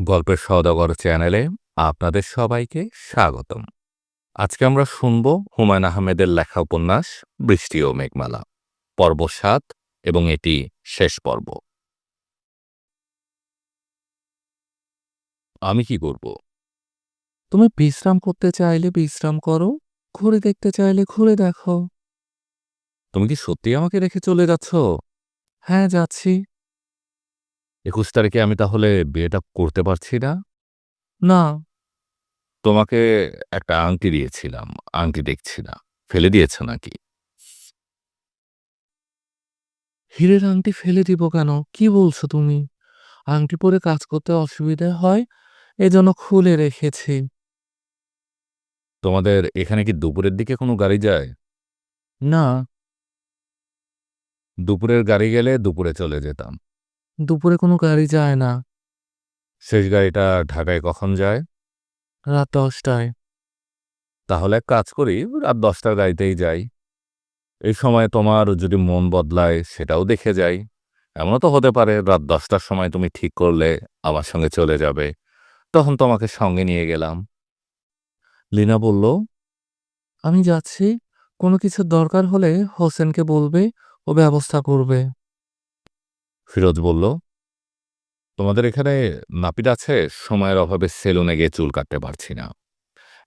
গল্পের সওদাগর চ্যানেলে আপনাদের সবাইকে স্বাগতম। আজকে আমরা শুনব হুমায়ুন আহমেদের লেখা উপন্যাস বৃষ্টি ও মেঘমালা, পর্ব সাত এবং এটি শেষ পর্ব। আমি কি করব? তুমি বিশ্রাম করতে চাইলে বিশ্রাম করো, ঘুরে দেখতে চাইলে ঘুরে দেখো। তুমি কি সত্যি আমাকে রেখে চলে যাচ্ছ? হ্যাঁ যাচ্ছি। একুশ তারিখে আমি তাহলে বিয়েটা করতে পারছি না? না। তোমাকে একটা আংটি দিয়েছিলাম আংটি দেখছি না ফেলে দিয়েছ নাকি? হীরের আংটি ফেলে দিব কেন? কি বলছো তুমি? আংটি পরে কাজ করতে অসুবিধা হয় এজন্য খুলে রেখেছি। তোমাদের এখানে কি দুপুরের দিকে কোনো গাড়ি যায়? না। দুপুরের গাড়ি গেলে দুপুরে চলে যেতাম। দুপুরে কোনো গাড়ি যায় না। শেষ গাড়িটা ঢাকায় কখন যায়? রাত দশটায়। তাহলে এক কাজ করি রাত দশটার গাড়িতেই যাই। এই সময় তোমার যদি মন বদলায় সেটাও দেখে যাই। এমনও তো হতে পারে রাত দশটার সময় তুমি ঠিক করলে আমার সঙ্গে চলে যাবে। তখন তোমাকে সঙ্গে নিয়ে গেলাম। লিনা বলল আমি যাচ্ছি। কোনো কিছুর দরকার হলে হোসেনকে বলবে ও ব্যবস্থা করবে। ফিরোজ বলল, তোমাদের এখানে নাপিত আছে? সময়ের অভাবে সেলুনে গিয়ে চুল কাটতে পারছি না।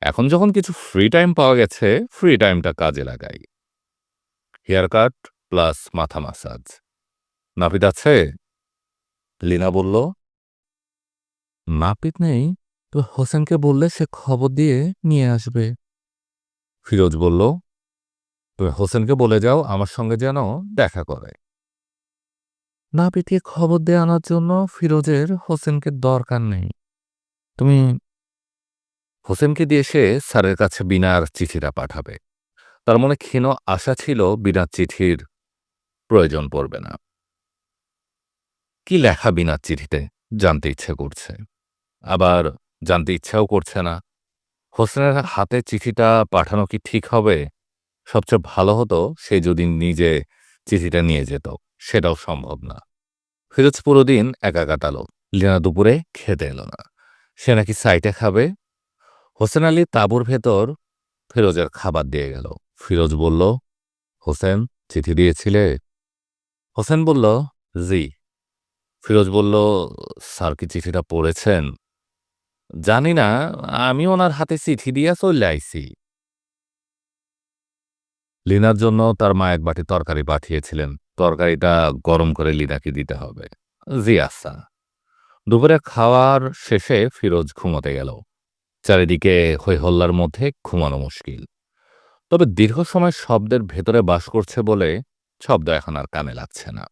এখন যখন কিছু ফ্রি টাইম পাওয়া গেছে ফ্রি টাইমটা কাজে লাগাই। হেয়ার কাট প্লাস মাথা মাসাজ নাপিত আছে? লিনা বলল, নাপিত নেই। তো হোসেনকে বললে সে খবর দিয়ে নিয়ে আসবে। ফিরোজ বলল, তুমি হোসেনকে বলে যাও, আমার সঙ্গে যেন দেখা করে। নাপিতকে খবর দিয়ে আনার জন্য ফিরোজের হোসেনকে দরকার নেই। তুমি হোসেনকে দিয়ে সে স্যারের কাছে বিনার চিঠিটা পাঠাবে। তার মনে ক্ষীণ আশা ছিল বিনার চিঠির প্রয়োজন পড়বে না। কি লেখা বিনার চিঠিতে? জানতে ইচ্ছে করছে। আবার জানতে ইচ্ছাও করছে না। হোসেনের হাতে চিঠিটা পাঠানো কি ঠিক হবে? সবচেয়ে ভালো হতো সে যদি নিজে চিঠিটা নিয়ে যেত। সেটাও সম্ভব না। ফিরোজ পুরো দিন একা কাটালো লিনা দুপুরে খেতে এলো না। সে নাকি সাইটে খাবে? হোসেন আলী তাঁবুর ভেতর ফিরোজের খাবার দিয়ে গেল। ফিরোজ বলল, হোসেন, চিঠি দিয়েছিলে? হোসেন বলল, জি। ফিরোজ বলল, স্যার কি চিঠিটা পড়েছেন? জানি না, আমি ওনার হাতে চিঠি দিয়া চলে আইছি। লিনার জন্য তার মা এক বাটি তরকারি পাঠিয়েছিলেন। তরকারিটা গরম করে লিনাকে দিতে হবে। জি আচ্ছা। দুপুরে খাওয়ার শেষে ফিরোজ ঘুমোতে গেল। চারিদিকে হৈহল্লার মধ্যে ঘুমানো মুশকিল। তবে দীর্ঘ সময় শব্দের ভেতরে বাস করছে বলে শব্দ এখন আর কানে লাগছে না।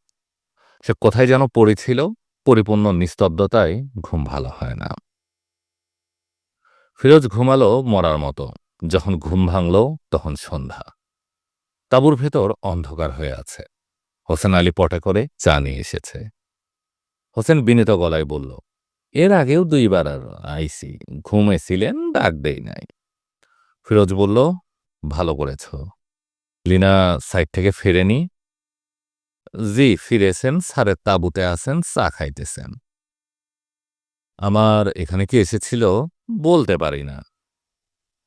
সে কোথায় যেন পড়েছিল, পরিপূর্ণ নিস্তব্ধতায় ঘুম ভালো হয় না। ফিরোজ ঘুমালো মরার মতো। যখন ঘুম ভাঙল তখন সন্ধ্যা। তাঁবুর ভেতর অন্ধকার হয়ে আছে। হোসেন আলী পটে করে চা নিয়ে এসেছে। হোসেন বিনীত গলায় বলল, এর আগেও দুইবার আর আইসি ঘুমেছিলেন ডাক দেই নাই। ফিরোজ বলল, ভালো করেছ। লিনা সাইড থেকে ফেরেনি? জি, ফিরেছেন, স্যারের তাঁবুতে আছেন, চা খাইতেছেন। আমার এখানে কি এসেছিল? বলতে পারি না।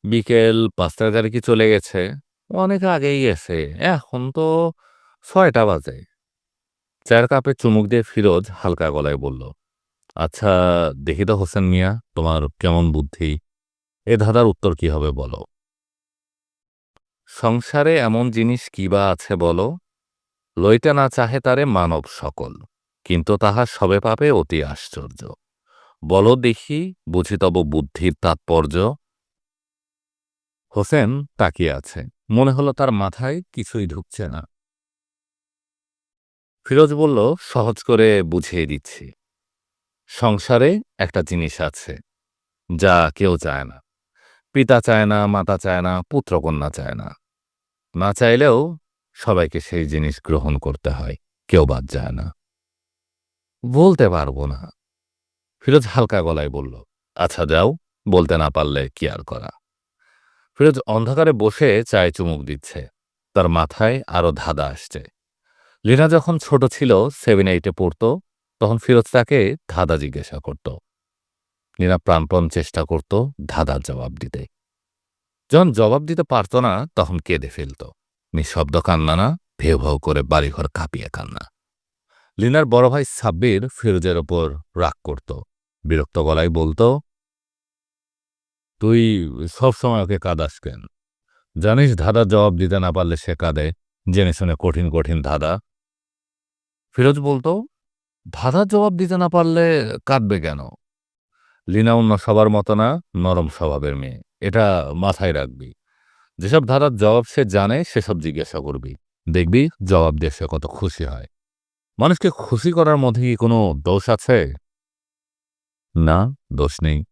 বিকেল পাঁচটার গাড়ি কি চলে গেছে? অনেক আগেই গেছে, এখন তো ছয়টা বাজে। চায়ের কাপে চুমুক দিয়ে ফিরোজ হালকা গলায় বলল আচ্ছা দেখি তো হোসেন মিয়া, তোমার কেমন বুদ্ধি? এ ধাঁধার উত্তর কি হবে বলো? সংসারে এমন জিনিস কি বা আছে বলো? লইতে না চাহে তারে মানব সকল, কিন্তু তাহা সবে পাবে অতি আশ্চর্য। বলো দেখি, বুঝি তব বুদ্ধির তাৎপর্য? হোসেন তাকিয়ে আছে। মনে হলো তার মাথায় কিছুই ঢুকছে না। ফিরোজ বলল, সহজ করে বুঝিয়ে দিচ্ছি। সংসারে একটা জিনিস আছে, যা কেউ চায় না। পিতা চায় না, মাতা চায় না পুত্রকন্যা চায় না। না চাইলেও সবাইকে সেই জিনিস গ্রহণ করতে হয়, কেউ বাদ যায় না। বলতে পারব না। ফিরোজ হালকা গলায় বলল আচ্ছা যাও, বলতে না পারলে কি আর করা? ফিরোজ অন্ধকারে বসে চায়ে চুমুক দিচ্ছে। তার মাথায় আরও ধাঁধা আসছে। লিনা যখন ছোট ছিল, সেভেন এইটে পড়ত, তখন ফিরোজ তাকে ধাঁধা জিজ্ঞাসা করত। লীনা প্রাণপণ চেষ্টা করত ধাঁধার জবাব দিতে। যখন জবাব দিতে পারত না, তখন কেঁদে ফেলত। নিঃশব্দ কান্না না ভেউ ভেউ করে বাড়িঘর কাঁপিয়ে কান্না। লিনার বড় ভাই সাব্বির ফিরোজের ওপর রাগ করত। বিরক্ত গলায় বলতো, তুই সবসময় ওকে কাঁদাস কেন? জানিস ধাঁধার জবাব দিতে না পারলে সে কাঁদে। জেনে শুনে কঠিন কঠিন ধাঁধা। ফিরোজ বলতো ধাঁধার জবাব দিতে না পারলে কাঁদবে কেন? লিনা অন্য সবার মতো না, নরম স্বভাবের মেয়ে। এটা মাথায় রাখবি। যেসব ধাঁধার জবাব সে জানে, সেসব জিজ্ঞাসা করবি। দেখবি জবাব দিয়ে সে কত খুশি হয়। মানুষকে খুশি করার মধ্যে কি কোনো দোষ আছে? না, দোষ নেই।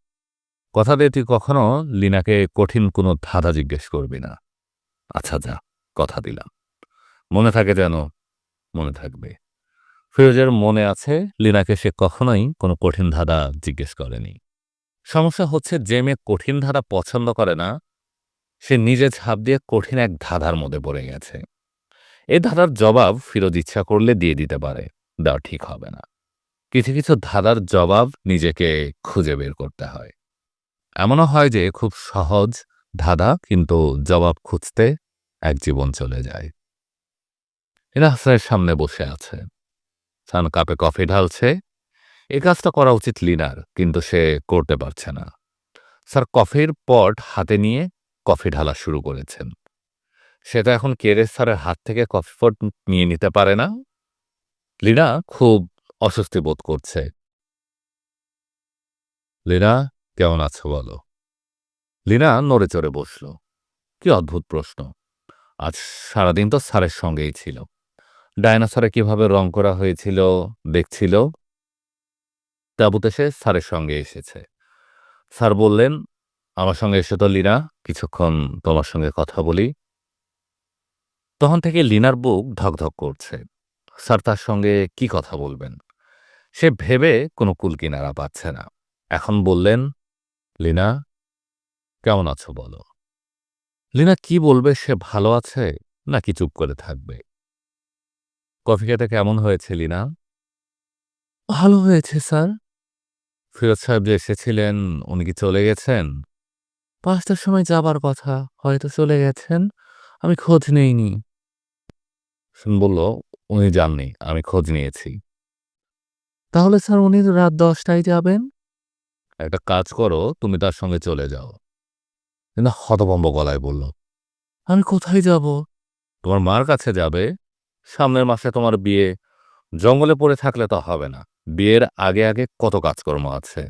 কথা দিয়ে তুই কখনো লিনাকে কঠিন কোনো ধাঁধা জিজ্ঞেস করবি না। আচ্ছা যা, কথা দিলাম। মনে থাকে যেন মনে থাকবে। ফিরোজের মনে আছে, লিনাকে সে কখনোই কোনো কঠিন ধাঁধা জিজ্ঞেস করেনি। সমস্যা হচ্ছে যে মেয়ে কঠিন ধাঁধা পছন্দ করে না, সে নিজে ছাপ দিয়ে কঠিন এক ধাঁধার মধ্যে পড়ে গেছে। এ ধাঁধার জবাব ফিরোজ ইচ্ছা করলে দিয়ে দিতে পারে, দেওয়া ঠিক হবে না। কিছু কিছু ধাঁধার জবাব নিজেকে খুঁজে বের করতে হয়। এমনও হয় যে খুব সহজ ধাঁধা, কিন্তু জবাব খুঁজতে এক জীবন চলে যায়। এরা সামনে বসে আছে। সান কাপে কফি ঢালছে। এ কাজটা করা উচিত লিনার, কিন্তু সে করতে পারছে না। স্যার, কফির পট হাতে নিয়ে কফি ঢালা শুরু করেছেন। সেটা এখন কেরে স্যারের হাত থেকে কফি পট নিয়ে নিতে পারে না? লিনা খুব অস্বস্তি বোধ করছে। লিনা, কেমন আছো বলো? লিনা নড়ে চড়ে বসল। কি অদ্ভুত প্রশ্ন। আজ সারাদিন তো স্যারের সঙ্গেই ছিল। ডায়নাসরে কীভাবে রং করা হয়েছিল দেখছিল? তাবুতে সে স্যারের সঙ্গে এসেছে। স্যার বললেন, আমার সঙ্গে এসে তো, লিনা, কিছুক্ষণ তোমার সঙ্গে কথা বলি। তখন থেকে লিনার বুক ধকধক করছে। স্যার তার সঙ্গে কি কথা বলবেন? সে ভেবে কোনো কুলকিনারা পাচ্ছে না। এখন বললেন, লিনা, কেমন আছো বলো? লিনা, কি বলবে? সে ভালো আছে নাকি চুপ করে থাকবে? কফি খেতে কেমন হয়েছে লিনা? ভালো হয়েছে স্যার। ফিরোজ সাহেব যে এসেছিলেন উনি কি চলে গেছেন? পাঁচটার সময় যাবার কথা হয়তো চলে গেছেন। আমি খোঁজ নেইনি। শুন বলল উনি যাননি আমি খোঁজ নিয়েছি। তাহলে স্যার উনি রাত দশটায় যাবেন? একটা কাজ করো তুমি তার সঙ্গে চলে যাও। কিন্তু হতভম্ব গলায় বলল আমি কোথায় যাব? তোমার মার কাছে যাবে? সামনের মাসে তোমার বিয়ে। জঙ্গলে পড়ে থাকলে তো হবে না। বিয়ের আগে আগে কত কাজকর্ম আছে।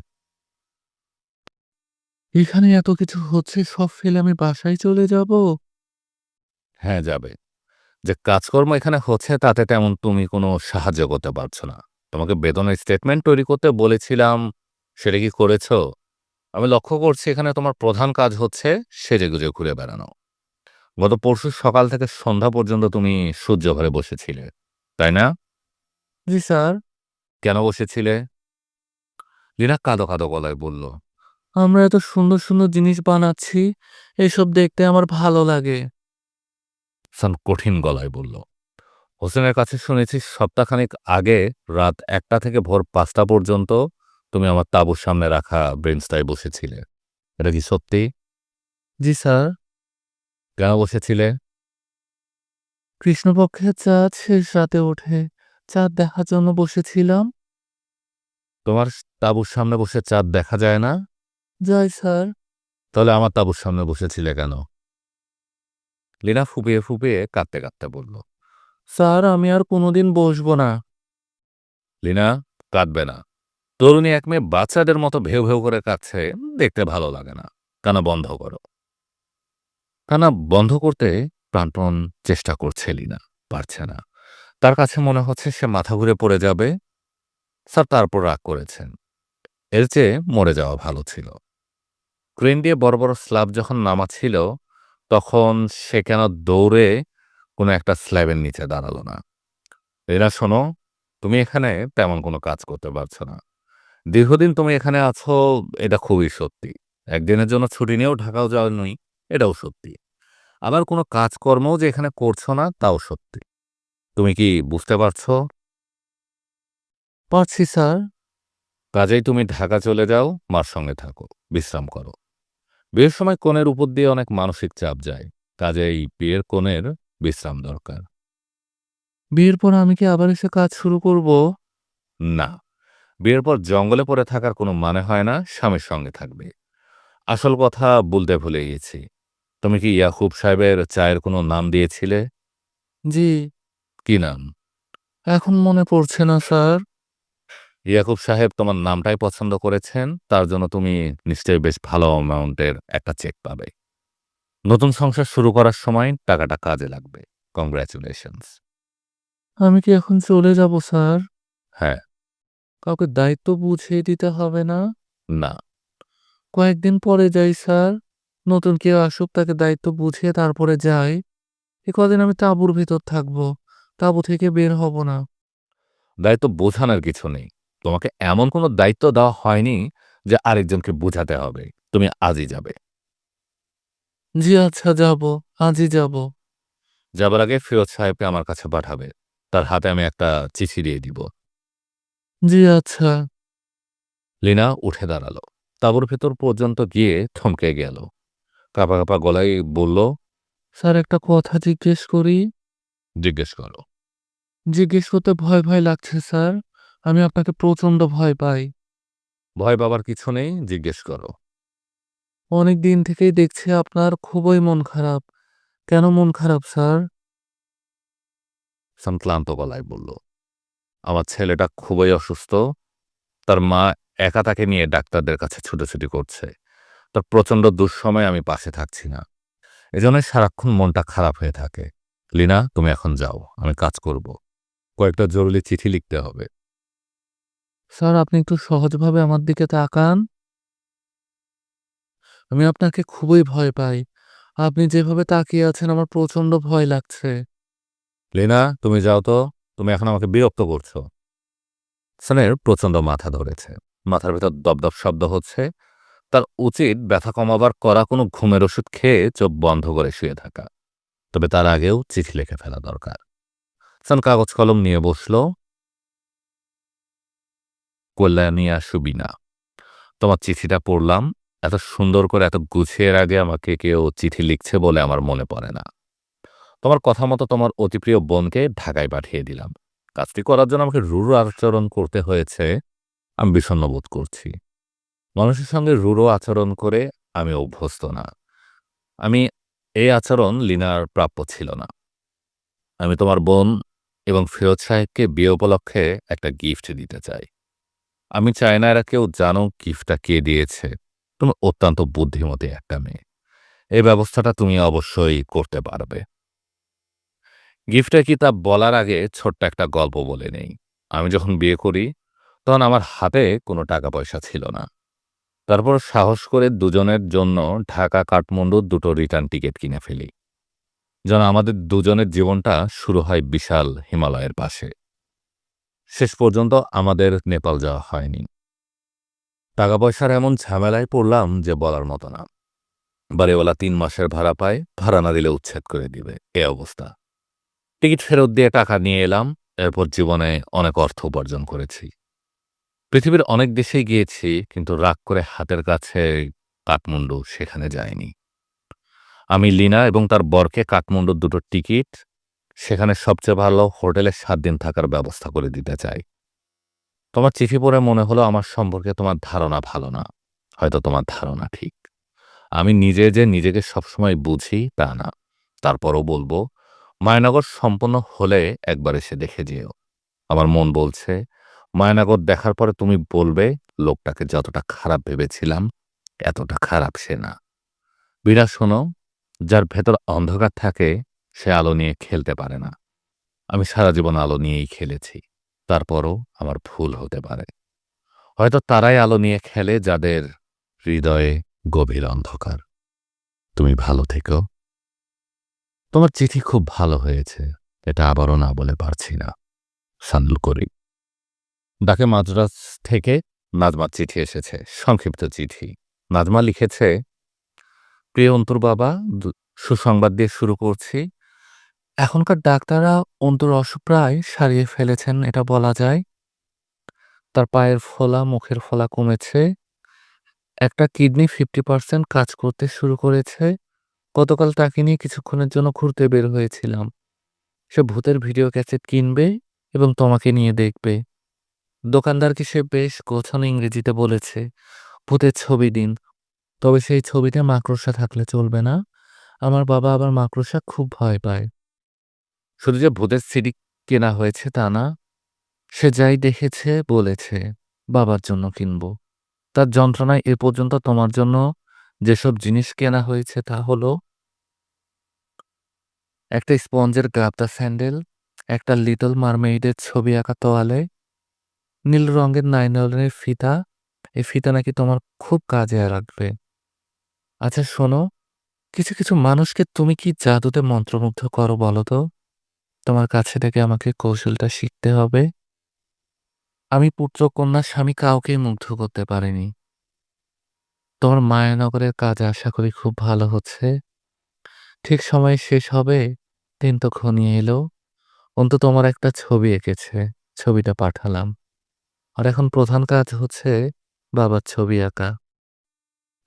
এখানে এত কিছু হচ্ছে, সব ফেলে আমি বাসায় চলে যাব? হ্যাঁ যাবে। যে কাজকর্ম এখানে হচ্ছে, তাতে তেমন তুমি কোনো সাহায্য করতে পারছ না। তোমাকে বেতনের স্টেটমেন্ট তৈরি করতে বলেছিলাম। সেটা কি করেছ? আমি লক্ষ্য করছি, এখানে তোমার প্রধান কাজ হচ্ছে সেজেগুজে ঘুরে বেড়ানো। গত পরশু সকাল থেকে সন্ধ্যা পর্যন্ত তুমি সূর্য ঘরে বসেছিলে তাই না? জি স্যার। কেন বসেছিলে? লীনা কাঁদো কাঁদো গলায় বলল। আমরা এত সুন্দর সুন্দর জিনিস বানাচ্ছি এসব দেখতে আমার ভালো লাগে। সান কঠিন গলায় বলল। হোসেনের কাছে শুনেছি সপ্তাহখানেক আগে রাত একটা থেকে ভোর পাঁচটা পর্যন্ত তুমি আমার তাঁবুর সামনে রাখা বেঞ্চটায় বসেছিলে। এটা কি সত্যি? জি স্যার। কেন বসেছিলে? কৃষ্ণপক্ষের চাঁদ শেষ রাতে ওঠে। চাঁদ দেখার জন্য বসেছিলাম। তোমার তাঁবুর সামনে বসে চাঁদ দেখা যায় না? যায় স্যার। তাহলে আমার তাঁবুর সামনে বসেছিলে কেন? লীনা ফুপিয়ে ফুপিয়ে কাঁদতে কাঁদতে বলল স্যার আমি আর কোনোদিন বসবো না। লীনা কাঁদবে না। তরুণী এক মেয়ে বাচ্চাদের মতো ভেউ ভেউ করে কাঁদছে দেখতে ভালো লাগে না। কানা বন্ধ করো। কানা বন্ধ করতে প্রাণপণ চেষ্টা করছে লিনা, পারছে না। তার কাছে মনে হচ্ছে সে মাথা ঘুরে পড়ে যাবে। স্যার তারপর রাগ করেছেন। এর চেয়ে মরে যাওয়া ভালো ছিল। ক্রেন দিয়ে বড় বড় স্ল্যাব যখন নামাচ্ছিল, তখন সে কেন দৌড়ে কোনো একটা স্ল্যাবের নিচে দাঁড়াল না। এরা শোনো, তুমি এখানে তেমন কোনো কাজ করতে পারছ না। দীর্ঘদিন তুমি এখানে আছো, এটা খুবই সত্যি। একদিনের জন্য ছুটি নিয়েও ঢাকাও যাওয়া নই এটাও সত্যি। আবার কোনো কাজকর্মও যে এখানে করছ না তাও সত্যি। তুমি কি বুঝতে পারছ? পারছি স্যার। কাজেই তুমি ঢাকা চলে যাও মার সঙ্গে থাকো বিশ্রাম করো। বিয়ের সময় কোণের উপর দিয়ে অনেক মানসিক চাপ যায় কাজেই বিয়ের কোণের বিশ্রাম দরকার। বিয়ের পর আমি কি আবার এসে কাজ শুরু করব? না বিয়ের পর জঙ্গলে পড়ে থাকার কোনো মানে হয় না স্বামীর সঙ্গে থাকবে। আসল কথা বলতে ভুলে গেছি। তুমি কি ইয়াকুব সাহেবের চায়ের কোনো নাম দিয়েছিলে? জি। কি নাম? এখন মনে পড়ছে না স্যার। ইয়াকুব সাহেব তোমার নামটাই পছন্দ করেছেন তার জন্য তুমি নিশ্চয়ই বেশ ভালো অ্যামাউন্টের একটা চেক পাবে। নতুন সংসার শুরু করার সময় টাকাটা কাজে লাগবে। কংগ্রাচুলেশনস আমি কি এখন চলে যাব স্যার? হ্যাঁ। কাউকে দায়িত্ব বুঝিয়ে দিতে হবে না? না। কয়েকদিন পরে যাই স্যার। নতুন কেউ আসুক তাকে দায়িত্ব বুঝিয়ে তারপরে যাই। এ কদিন আমি তাঁবুর ভিতর থাকব। তাঁবু থেকে বের হব না। দায়িত্ব বোঝানোর কিছু নেই। তোমাকে এমন কোনো দায়িত্ব দেওয়া হয়নি যে আরেকজনকে বোঝাতে হবে। তুমি আজই যাবে। জি আচ্ছা যাব। আজই যাব। যাবার আগে ফিরোজ সাহেবকে আমার কাছে পাঠাবে। তার হাতে আমি একটা চিঠি দিয়ে দিব। জি আচ্ছা। লিনা উঠে দাঁড়াল। তাঁবুর ভেতর পর্যন্ত গিয়ে থমকে গেল। কাপা কাপা গলায় বলল স্যার একটা কথা জিজ্ঞেস করি? জিজ্ঞেস করো। জিজ্ঞেস করতে ভয় ভয় লাগছে স্যার। আমি আপনাকে প্রচণ্ড ভয় পাই। ভয় পাবার কিছু নেই জিজ্ঞেস করো। অনেক দিন থেকেই দেখছি আপনার খুবই মন খারাপ। কেন মন খারাপ স্যার? ক্লান্ত গলায় বলল আমার ছেলেটা খুবই অসুস্থ। তার মা একা তাকে নিয়ে ডাক্তারদের কাছে ছুটোছুটি করছে। তার প্রচণ্ড দুঃসময় আমি পাশে থাকছি না। এজন্য সারাক্ষণ মনটা খারাপ হয়ে থাকে। লিনা তুমি এখন যাও আমি কাজ করব। কয়েকটা জরুরি চিঠি লিখতে হবে। স্যার আপনি একটু সহজভাবে আমার দিকে তাকান। আমি আপনাকে খুবই ভয় পাই। আপনি যেভাবে তাকিয়ে আছেন আমার প্রচণ্ড ভয় লাগছে। লিনা তুমি যাও তো। তুমি এখন আমাকে বিরক্ত করছ। সানের প্রচণ্ড মাথা ধরেছে। মাথার ভেতর দপদপ শব্দ হচ্ছে। তার উচিত ব্যথা কমাবার করা কোনো ঘুমের ওষুধ খেয়ে চোখ বন্ধ করে শুয়ে থাকা। তবে তার আগেও চিঠি লিখে ফেলা দরকার। সান কাগজ কলম নিয়ে বসল, কল্যাণিয়া সুবিনা তোমার চিঠিটা পড়লাম। এত সুন্দর করে এত গুছিয়ে আগে আমাকে কেউ চিঠি লিখছে বলে আমার মনে পড়ে না। তোমার কথা মতো তোমার অতিপ্রিয় বোনকে ঢাকায় পাঠিয়ে দিলাম। কাজটি করার জন্য আমাকে রূঢ় আচরণ করতে হয়েছে। আমি বিষণ্ণ বোধ করছি। মানুষের সঙ্গে রূঢ় আচরণ করে আমি অভ্যস্ত না। আমি এই আচরণ লিনার প্রাপ্য ছিল না। আমি তোমার বোন এবং ফিরোজ সাহেবকে বিয়ে উপলক্ষে একটা গিফট দিতে চাই। আমি চাই না এরা কেউ জানো গিফটটা কে দিয়েছে। তুমি অত্যন্ত বুদ্ধিমতী একটা মেয়ে। এই ব্যবস্থাটা তুমি অবশ্যই করতে পারবে। গিফটটা কি তা বলার আগে ছোট্ট একটা গল্প বলে নেই। আমি যখন বিয়ে করি, তখন আমার হাতে কোনো টাকা পয়সা ছিল না। তারপর সাহস করে দুজনের জন্য ঢাকা কাঠমান্ডু দুটো রিটার্ন টিকিট কিনে ফেলি। যেন আমাদের দুজনের জীবনটা শুরু হয় বিশাল হিমালয়ের পাশে। শেষ পর্যন্ত আমাদের নেপাল যাওয়া হয়নি। টাকা পয়সার এমন ঝামেলায় পড়লাম যে বলার মতো না। বাড়িওয়ালা তিন মাসের ভাড়া পায়, ভাড়া না দিলে উচ্ছেদ করে দিবে, এ অবস্থা। টিকিট ফেরত দিয়ে টাকা নিয়ে এলাম, এরপর জীবনে অনেক অর্থ উপার্জন করেছি। পৃথিবীর অনেক দেশেই গিয়েছি, কিন্তু রাগ করে হাতের কাছে কাঠমান্ডু সেখানে যায়নি আমি লিনা এবং তার বরকে কাঠমান্ডুর দুটো টিকিট, সেখানে সবচেয়ে ভালো হোটেলে সাত দিন থাকার ব্যবস্থা করে দিতে চাই। তোমার চিঠি পড়ে মনে হলো আমার সম্পর্কে তোমার ধারণা ভালো না, হয়তো তোমার ধারণা ঠিক। আমি নিজে যে নিজেকে সবসময় বুঝি তা না। তারপরও বলব, মায়ানগর সম্পন্ন হলে একবার এসে দেখে যেও। আমার মন বলছে মায়ানগর দেখার পরে তুমি বলবে, লোকটাকে যতটা খারাপ ভেবেছিলাম, এতটা খারাপ সে না। বিনা শোনো, যার ভেতর অন্ধকার থাকে, সে আলো নিয়ে খেলতে পারে না। আমি সারা জীবন আলো নিয়েই খেলেছি, তারপরও আমার ভুল হতে পারে। হয়তো তারাই আলো নিয়ে খেলে যাদের হৃদয়ে গভীর অন্ধকার। তুমি ভালো থেকো। তোমার চিঠি খুব ভালো হয়েছে, এটা আবারও না বলে পারছি না। সান্দুল করি। ডাকে মাদ্রাস থেকে নাজমার চিঠি এসেছে সংক্ষিপ্ত চিঠি নাজমা লিখেছে প্রিয় অন্তর বাবা সুসংবাদ দিয়ে শুরু করছি এখনকার ডাক্তাররা অন্তর অসুখ প্রায় সারিয়ে ফেলেছেন এটা বলা যায় তার পায়ের ফোলা, মুখের ফোলা কমেছে। একটা কিডনি 50% কাজ করতে শুরু করেছে। গতকাল তাকে নিয়ে কিছুক্ষণের জন্য ঘুরতে বের হয়েছিলাম। সে ভূতের ভিডিও ক্যাসেট কিনবে এবং তোমাকে নিয়ে দেখবে। দোকানদারকে সে বেশ গোছানো ইংরেজিতে বলেছে, ভূতের ছবি দিন। তবে সেই ছবিতে মাকড়সা থাকলে চলবে না। আমার বাবা আবার মাকড়সা খুব ভয় পায়। শুধু যে ভূতের সিডি কেনা হয়েছে তা না। সে যাই দেখেছে বলেছে, বাবার জন্য কিনব। তার যন্ত্রণায় এ পর্যন্ত তোমার জন্য যেসব জিনিস কেনা হয়েছে তা হলো একটা স্পঞ্জের গাবদা স্যান্ডেল, একটা লিটল মারমেইডের ছবি আঁকা তোয়ালে, নীল রঙের নাইলনের ফিতা। এই ফিতা নাকি তোমার খুব কাজে লাগবে। আচ্ছা শোনো, কিছু, কিছু মানুষকে তুমি কি জাদুতে মন্ত্রমুগ্ধ করো বলো তো? তোমার কাছে থেকে আমাকে কৌশলটা শিখতে হবে। আমি পুত্র, কন্যা, স্বামী কাউকেই মুগ্ধ করতে পারিনি। তোমার মায়ানগরের কাজ আশা করি খুব ভালো হচ্ছে। ঠিক সময়ে শেষ হবে, দিন তো ঘনিয়ে এলো। অন্তু তোমার একটা ছবি এঁকেছে, ছবিটা পাঠালাম। আর এখন প্রধান কাজ হচ্ছে বাবার ছবি আঁকা।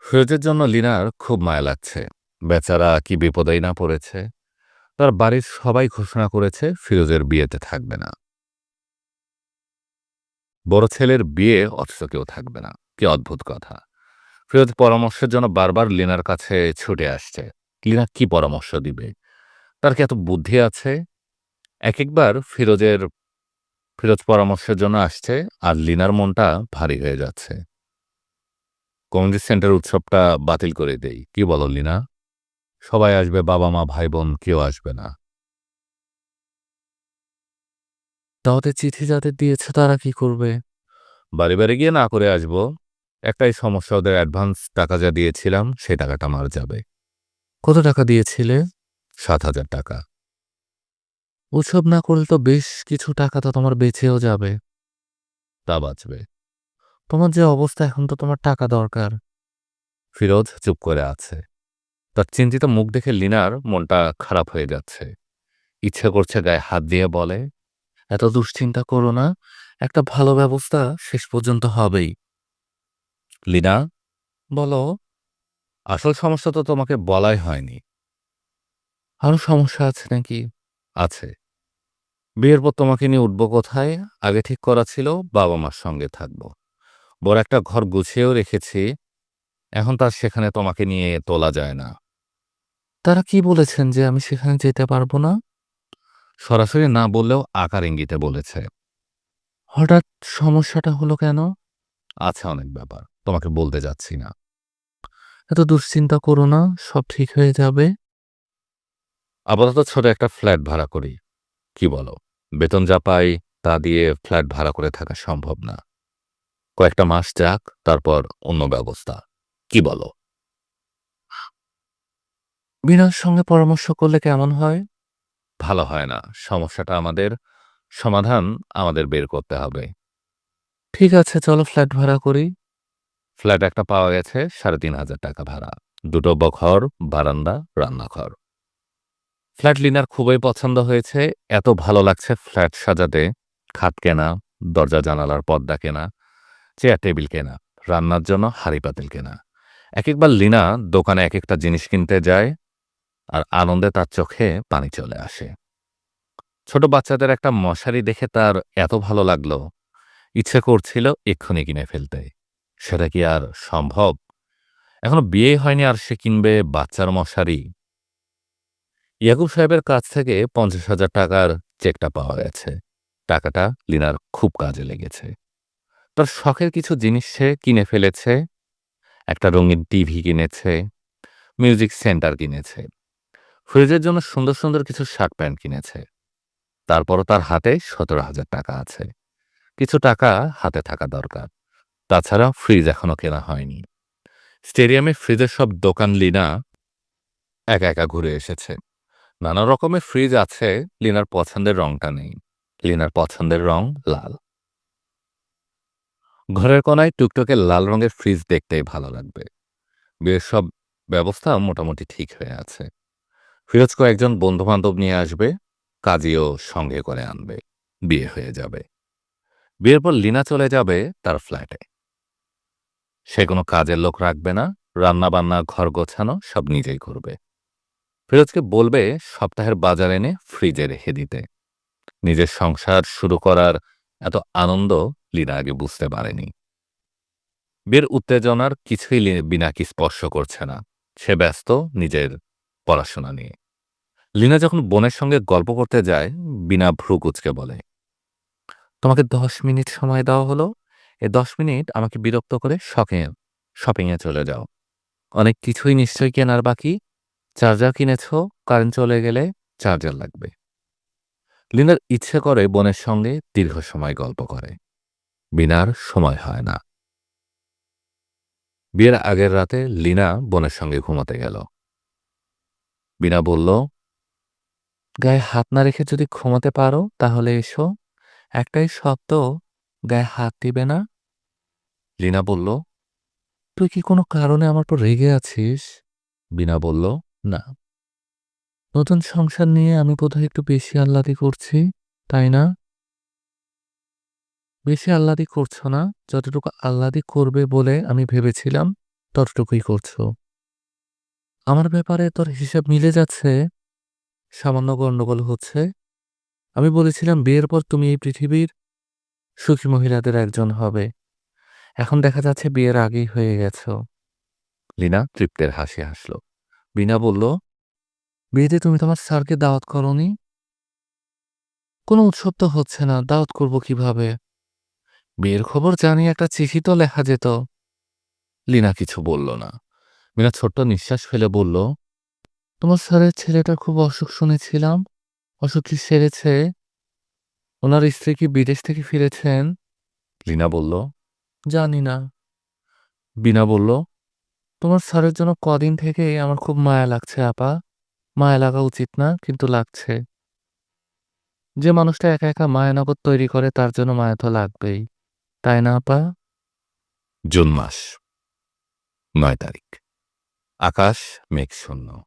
ফিরোজের জন্য লিনার খুব মায়া লাগছে। বেচারা কি বিপদেই না পড়েছে। তার বাড়ির সবাই ঘোষণা করেছে ফিরোজের বিয়েতে থাকবে না। বড় ছেলের বিয়ে অথচ কেউ থাকবে না। কি অদ্ভুত কথা। ফিরোজ পরামর্শের জন্য বারবার লিনার কাছে ছুটে আসছে। লিনা কি পরামর্শ দিবে? তার কি এত বুদ্ধি আছে? এক একবার ফিরোজের ফিরোজ পরামর্শের জন্য আসছে আর লিনার মনটা ভারী হয়ে যাচ্ছে। কমিউনিটি সেন্টার উৎসবটা বাতিল করে দেই। কি বলো লিনা? সবাই আসবে বাবা মা ভাই বোন কেউ আসবে না। তাহলে চিঠি যাদের দিয়েছে তারা কি করবে? বাড়ি বাড়ি গিয়ে না করে আসব। একটাই সমস্যা ওদের অ্যাডভান্স টাকা যা দিয়েছিলাম সেই টাকাটা আমার যাবে। কত টাকা দিয়েছিলে? সাত হাজার টাকা। উৎসব না করলে তো বেশ কিছু টাকা তো তোমার বেঁচেও যাবে। তা বাঁচবে। তোমার যে অবস্থা এখন তো তোমার টাকা দরকার। ফিরোজ চুপ করে আছে। তার চিন্তিত মুখ দেখে লিনার মনটা খারাপ হয়ে যাচ্ছে। ইচ্ছে করছে গায়ে হাত দিয়ে বলে, এত দুশ্চিন্তা করো না, একটা ভালো ব্যবস্থা শেষ পর্যন্ত হবেই। লিনা, বলো। আসল সমস্যা তো তোমাকে বলাই হয়নি। আরও সমস্যা আছে নাকি? আছে। বিয়ের পর তোমাকে নিয়ে উঠবো কোথায়? আগে ঠিক করা ছিল বাবা মার সঙ্গে থাকব বড় একটা ঘর গুছিয়েও রেখেছি। এখন তার সেখানে তোমাকে নিয়ে তোলা যায় না। তারা কি বলেছেন যে আমি সেখানে যেতে পারব না? সরাসরি না বললেও আকার ইঙ্গিতে বলেছে। হঠাৎ সমস্যাটা হলো কেন? আছে অনেক ব্যাপার। তোমাকে বলতে যাচ্ছি না। এত দুশ্চিন্তা করো না, সব ঠিক হয়ে যাবে। আপাতত ছোট একটা ফ্ল্যাট ভাড়া করি। কি বলো? বেতন যা পাই তা দিয়ে ফ্ল্যাট ভাড়া করে থাকা সম্ভব না। কয়েকটা মাস যাক, তারপর অন্য ব্যবস্থা। কি বলো? বিনার সঙ্গে পরামর্শ করলে কেমন হয়? ভালো হয় না। সমস্যাটা আমাদের, সমাধান আমাদের বের করতে হবে। ঠিক আছে চলো ফ্ল্যাট ভাড়া করি। ফ্ল্যাট একটা পাওয়া গেছে সাড়ে তিন হাজার টাকা ভাড়া। দুটো ঘর, বারান্দা, রান্নাঘর। ফ্ল্যাট লিনার খুবই পছন্দ হয়েছে। এত ভালো লাগছে ফ্ল্যাট সাজাতে। খাট কেনা, দরজা জানালার পর্দা কেনা, চেয়ার টেবিল কেনা, রান্নার জন্য হাঁড়ি পাতিল কেনা। এক একবার লিনা দোকানে এক একটা জিনিস কিনতে যায় আর আনন্দে তার চোখে পানি চলে আসে। ছোট বাচ্চাদের একটা মশারি দেখে তার এত ভালো লাগল, ইচ্ছে করছিল এক্ষুনি কিনে ফেলতে। সেটা কি আর সম্ভব? এখনও বিয়ে হয়নি আর সে কিনবে বাচ্চার মশারি? ইয়াকুব সাহেবের কাছ থেকে পঞ্চাশ হাজার টাকার চেকটা পাওয়া গেছে। টাকাটা লিনার খুব কাজে লেগেছে। তার শখের কিছু জিনিস সে কিনে ফেলেছে। একটা রঙিন টিভি কিনেছে, মিউজিক সেন্টার কিনেছে। ফ্রিজের জন্য সুন্দর, সুন্দর কিছু শার্ট প্যান্ট কিনেছে। তারপরও তার হাতে সতেরো হাজার টাকা আছে। কিছু টাকা হাতে থাকা দরকার। তাছাড়া ফ্রিজ এখনও কেনা হয়নি। স্টেডিয়ামে ফ্রিজের সব দোকান লিনা একা একা ঘুরে এসেছে। নানা রকমের ফ্রিজ আছে, লিনার পছন্দের রংটা নেই। লিনার পছন্দের রং লাল। ঘরের কোনায় টুকটুকে লাল রঙের ফ্রিজ দেখতেই ভালো লাগবে। বিয়ের সব ব্যবস্থা মোটামুটি ঠিক হয়ে আছে। ফিরোজ কয়েকজন বন্ধুবান্ধব নিয়ে আসবে, কাজীও সঙ্গে করে আনবে। বিয়ে হয়ে যাবে। বিয়ের পর লিনা চলে যাবে তার ফ্ল্যাটে সে কোনো কাজের লোক রাখবে না রান্না বান্না ঘর গোছানো সব নিজেই করবে ফিরোজকে বলবে সপ্তাহের বাজার এনে ফ্রিজে রেখে দিতে। নিজের সংসার শুরু করার এত আনন্দ লীনা আগে বুঝতে পারেনি। বিয়ের উত্তেজনার কিছুই বিনাকি স্পর্শ করছে না। সে ব্যস্ত নিজের পড়াশোনা নিয়ে। লীনা যখন বোনের সঙ্গে গল্প করতে যায়, বিনা ভ্রু কুচকে বলে, তোমাকে দশ মিনিট সময় দেওয়া হলো। এ দশ মিনিট আমাকে বিরক্ত করে শখে শপিংয়ে চলে যাও। অনেক কিছুই নিশ্চয়ই কেনার বাকি। চার্জার কিনেছ? কারেন্ট চলে গেলে চার্জার লাগবে। লিনার ইচ্ছে করে বোনের সঙ্গে দীর্ঘ সময় গল্প করে। বিনার সময় হয় না। বিয়ের আগের রাতে লিনা বোনের সঙ্গে ঘুমাতে গেল। বিনা বলল, গায়ে হাত না রেখে যদি ঘুমাতে পারো, তাহলে এসো। একটাই শব্দ গায়ে হাত দিবে না। লিনা বলল, তুই কি কোনো কারণে আমার পর রেগে আছিস? বিনা বলল না। নতুন সংসার নিয়ে আমি বোধহয় একটু বেশি আহ্লাদি করছি, তাই না? বেশি আহ্লাদি করছ না? যতটুকু আহ্লাদি করবে বলে আমি ভেবেছিলাম, ততটুকুই করছ। আমার ব্যাপারে তোর হিসাব মিলে যাচ্ছে, সামান্য গণ্ডগোল হচ্ছে। আমি বলেছিলাম বিয়ের পর তুমি এই পৃথিবীর সুখী মহিলাদের একজন হবে। এখন দেখা যাচ্ছে বিয়ের আগেই হয়ে গেছ। লীনা তৃপ্তের হাসি হাসল। বিনা বলল, বিয়েতে তুমি তোমার স্যারকে দাওয়াত করনি? কোনো উৎসব তো হচ্ছে না, দাওয়াত করব কীভাবে? বিয়ের খবর জানি, একটা চিঠি তো লেখা যেত। লিনা কিছু বলল না। মিনা ছোট্ট নিঃশ্বাস ফেলে বলল, তোমার স্যারের ছেলেটা খুব অসুখ শুনেছিলাম। অসুখ কি সেরেছে? ওনার স্ত্রী কি বিদেশ থেকে ফিরেছেন? লিনা বলল, জানি না। বিনা বলল তোমার স্যারের জন্য কদিন থেকে আমার খুব মায়া লাগছে, আপা। মায়া লাগা উচিত না, কিন্তু লাগছে। যে মানুষটা একা একা মায়ানগর তৈরি করে, তার জন্য মায়া তো লাগবেই। তাই না, আপা? জুন মাস, নয় তারিখ। আকাশ, মেঘ শূন্য।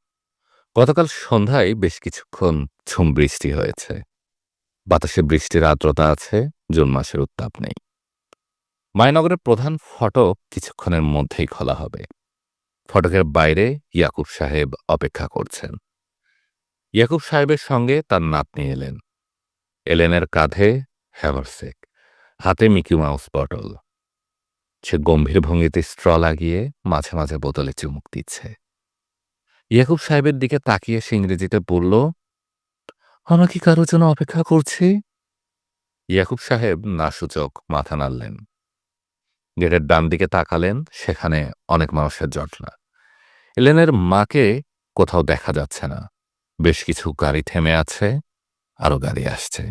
গতকাল সন্ধ্যায় বেশ কিছুক্ষণ ঝুম বৃষ্টি হয়েছে। বাতাসে বৃষ্টির আর্দ্রতা আছে, জুন মাসের উত্তাপ নেই। মায়ানগরের প্রধান ফটক কিছুক্ষণের মধ্যেই খোলা হবে। ফটকের বাইরে ইয়াকুব সাহেব অপেক্ষা করছেন। ইয়াকুব সাহেবের সঙ্গে তার নাতনি এলেন। এলেনের কাঁধে হ্যাভারসেক হাতে মিকি মাউস বটল। সে গম্ভীর ভঙ্গিতে স্ট্র লাগিয়ে মাঝে মাঝে বোতলে চুমুক দিচ্ছে। ইয়াকুব সাহেবের দিকে তাকিয়ে সে ইংরেজিতে বলল, আমরা কি কারোর জন্য অপেক্ষা করছি? ইয়াকুব সাহেব নাসূচক মাথা নাড়লেন। গেটের ডান দিকে তাকালেন, সেখানে অনেক মানুষের জটলা। এলেনের মাকে কোথাও দেখা যাচ্ছে না। বেশ কিছু গাড়ি থেমে আছে, আরও গাড়ি আসছে।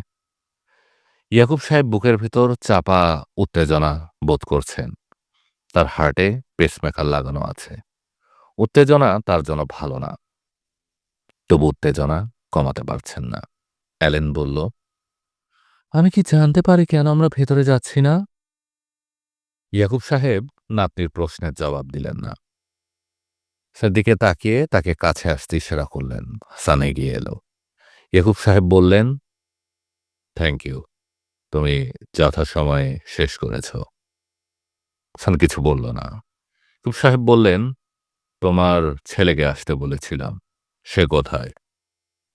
ইয়াকুব সাহেব বুকের ভিতর চাপা উত্তেজনা বোধ করছেন। তার হার্টে পেসমেকার লাগানো আছে। উত্তেজনা তার জন্য ভালো না। তবু উত্তেজনা কমাতে পারছেন না। অ্যালেন বলল, আমি কি জানতে পারি কেন আমরা ভেতরে যাচ্ছি না? ইয়াকুব সাহেব নাতনির প্রশ্নের জবাব দিলেন না। সেদিকে তাকিয়ে তাকে কাছে আসতে ইশারা করলেন। হাসান এগিয়ে এলো। ইয়াকুব সাহেব বললেন থ্যাংক ইউ তুমি যথাসময়ে শেষ করেছ। হাসান কিছু বলল না। ইয়াকুব সাহেব বললেন, তোমার ছেলেকে আসতে বলেছিলাম। সে কোথায়?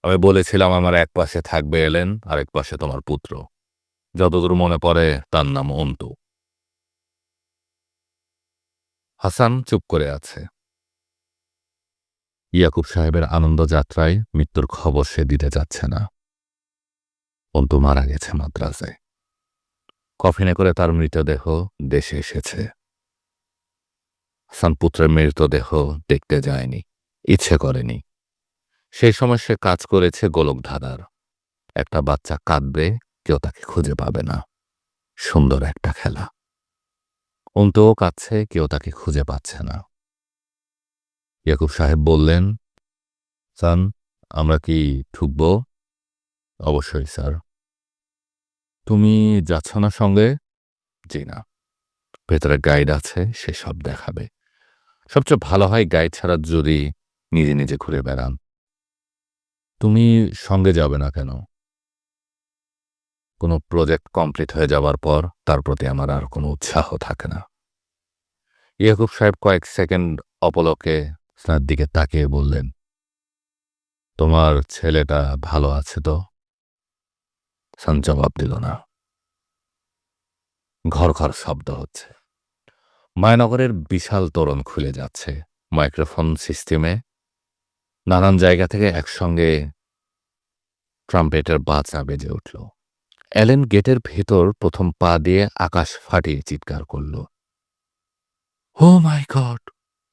আমি বলেছিলাম আমার এক পাশে থাকবে এলেন আর এক পাশে তোমার পুত্র। যতদূর মনে পড়ে তার নাম অন্তু। হাসান চুপ করে আছে। ইয়াকুব সাহেবের আনন্দ যাত্রায় মৃত্যুর খবর সে দিতে যাচ্ছে না। অন্তু মারা গেছে মাদ্রাসে কফিনে করে তার মৃতদেহ দেশে এসেছে। হাসান পুত্রের মৃতদেহ দেখতে যায়নি, ইচ্ছে করেনি। সেই সময় সে কাজ করেছে গোলক ধাঁধার। একটা বাচ্চা কাঁদবে, কেউ তাকে খুঁজে পাবে না। সুন্দর একটা খেলা। অন্তুও কাঁদছে, কেউ তাকে খুঁজে পাচ্ছে না। ইয়াকুব সাহেব বললেন, সান, আমরা কি ঢুকব অবশ্যই, স্যার। তুমি যাচ্ছ না সঙ্গে? জি না। ভেতরে গাইড আছে, সে সব দেখাবে। সবচেয়ে ভালো হয় গাইড ছাড়া যদি নিজে নিজে ঘুরে বেড়ান। তুমি সঙ্গে যাবে না কেন? কোনো প্রজেক্ট কমপ্লিট হয়ে যাওয়ার পর তার প্রতি আমার আর কোনো উৎসাহ থাকে না। ইয়াকুব সাহেব কয়েক সেকেন্ড অপলকে তার দিকে তাকিয়ে বললেন, তোমার ছেলেটা ভালো আছে তো? সান জবাব দিল না। ঘর ঘর শব্দ হচ্ছে। মায়ানগরের বিশাল তোরণ খুলে যাচ্ছে মাইক্রোফোন সিস্টেমে। নানান জায়গা থেকে একসঙ্গে ট্রাম্পেটের বাজনা বেজে উঠল। অ্যালেন গেটের ভেতর প্রথম পা দিয়ে আকাশ ফাটিয়ে চিৎকার করল, ও my God,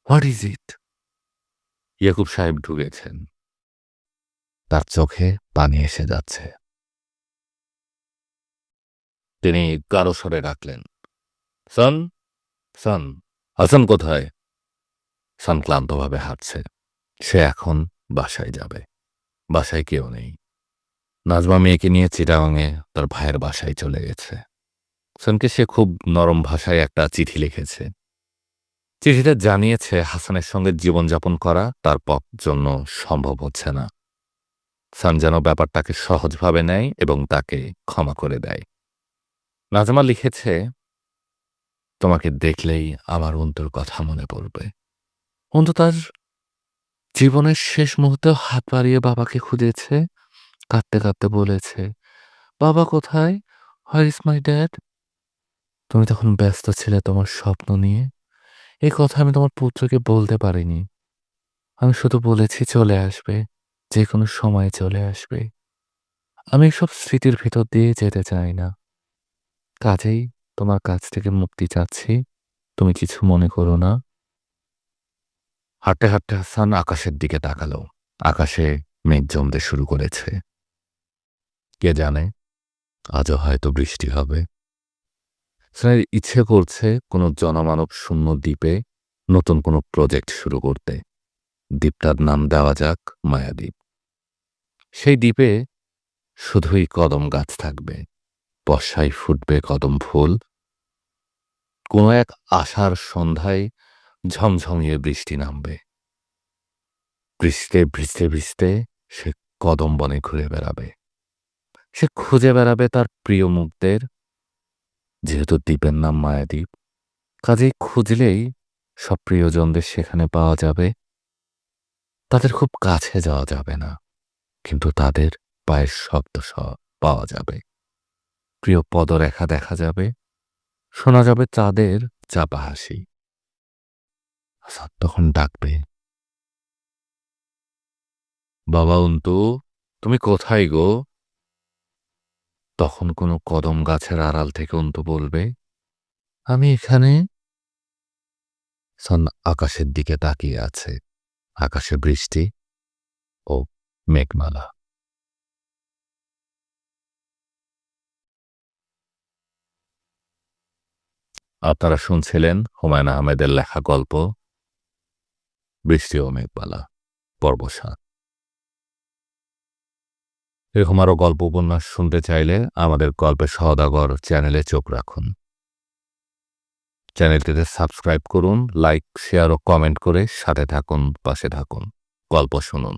what is it? Yakub সাহেব ঢুকেছেন। তার চোখে পানি এসে যাচ্ছে। তিনি গাঢ় স্বরে ডাকলেন সন সন হাসান কোথায়? সান ক্লান্তভাবে হাঁটছে। সে এখন বাসায় যাবে। বাসায় কেউ নেই। নাজমা মেয়েকে নিয়ে চিটাগাঙে তার ভাইয়ের বাসায় চলে গেছে। সানকে সে খুব নরম ভাষায় একটা চিঠি লিখেছে। চিঠিটা জানিয়েছে হাসানের সঙ্গে জীবনযাপন করা তার পপ জন্য সম্ভব হচ্ছে না। সান যেন ব্যাপারটাকে সহজভাবে নেয় এবং তাকে ক্ষমা করে দেয়। নাজমা লিখেছে, তোমাকে দেখলেই আমার অন্তর কথা মনে পড়বে। অন্তু তার জীবনের শেষ মুহূর্তে হাত বাড়িয়ে বাবাকে খুঁজেছে, কাঁদতে কাঁদতে বলেছে, বাবা কোথায়? হোয়ার ইজ মাই ড্যাড তুমি তখন ব্যস্ত ছিলে তোমার স্বপ্ন নিয়ে। এই কথা আমি তোমার পুত্রকে বলতে পারিনি। আমি শুধু বলেছি চলে আসবে যে কোনো সময় চলে আসবে। আমি সব স্মৃতির ভিতর দিয়ে যেতে চাই না। কাজেই তোমার কাছ থেকে মুক্তি চাচ্ছি। তুমি কিছু মনে করো না। হাঁটতে হাঁটতে হাসান আকাশের দিকে তাকালো। আকাশে মেঘ জমতে শুরু করেছে। কে জানে? আজও হয়তো বৃষ্টি হবে। স্যার, ইচ্ছে করছে কোনো জনমানব শূন্য দ্বীপে নতুন কোনো প্রজেক্ট শুরু করতে। দ্বীপটার নাম দেওয়া যাক মায়াদ্বীপ। সেই দ্বীপে শুধুই কদম গাছ থাকবে, বর্ষায় ফুটবে কদম ফুল। কোনো এক আশার সন্ধ্যায় ঝমঝমিয়ে বৃষ্টি নামবে। বৃষ্টিতে ভিজতে ভিজতে সে কদম বনে ঘুরে বেড়াবে। সে খুঁজে বেড়াবে তার প্রিয় মুখদের যেহেতু দ্বীপের নাম মায়াদ্বীপ, কাজেই খুঁজলেই সব প্রিয়জনদের সেখানে পাওয়া যাবে। তাদের খুব কাছে যাওয়া যাবে না, কিন্তু তাদের পায়ের শব্দ পাওয়া যাবে। প্রিয় পদরেখা দেখা যাবে, শোনা যাবে তাদের চাপা হাসি। তখন ডাকবে, বাবা অন্তু, তুমি কোথায় গো? তখন কোনো কদম গাছের আড়াল থেকে অন্তু বলবে, আমি এখানে? সন আকাশের দিকে তাকিয়ে আছে, আকাশে বৃষ্টি ও মেঘমালা। আপনারা শুনছিলেন হুমায়ুন আহমেদের লেখা গল্প, বৃষ্টি ও মেঘমালা পর্ব সাত। এরকম আরও গল্প উপন্যাস শুনতে চাইলে আমাদের গল্পের সহদাগর চ্যানেলে চোখ রাখুন। চ্যানেলটিতে সাবস্ক্রাইব করুন, লাইক, শেয়ার ও কমেন্ট করে সাথে থাকুন, পাশে থাকুন। গল্প শুনুন।